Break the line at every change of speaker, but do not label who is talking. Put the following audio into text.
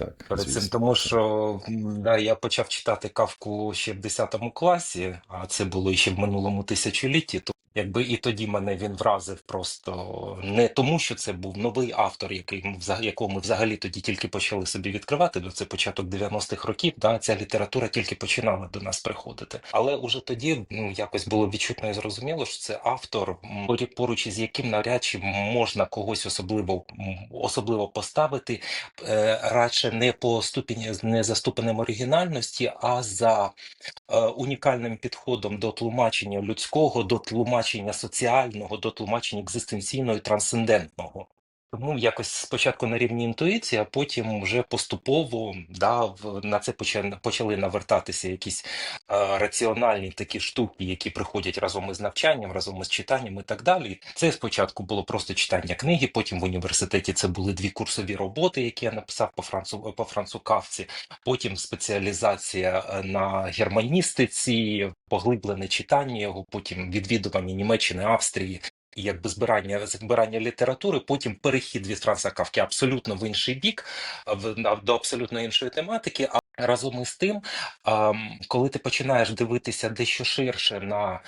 так,
Перед цим,
звісно.
тому що да, я почав читати кавку ще в 10 класі, а це було ще в минулому тисячолітті. Якби і тоді мене він вразив просто не тому, що це був новий автор, який ми взаг- якого ми взагалі тоді тільки почали собі відкривати, бо це початок 90-х років. Да, ця література тільки починала до нас приходити. Але уже тоді ну, якось було відчутно і зрозуміло, що це автор, м, поруч із яким навряд чи можна когось особливо особливо поставити е, радше не по ступені не за оригінальності, а за е, унікальним підходом до тлумачення людського, до тлумачення соціального, до тлумачення екзистенційного і трансцендентного. Тому якось спочатку на рівні інтуїції, а потім вже поступово да, на це почали, навертатися якісь раціональні такі штуки, які приходять разом із навчанням, разом із читанням і так далі. Це спочатку було просто читання книги, потім в університеті це були дві курсові роботи, які я написав по францу по францукавці. Потім спеціалізація е, на германістиці, поглиблене читання його, потім відвідування Німеччини, Австрії. Якби збирання збирання літератури, потім перехід від Франца Кавки абсолютно в інший бік, в до абсолютно іншої тематики. А разом із тим, коли ти починаєш дивитися дещо ширше на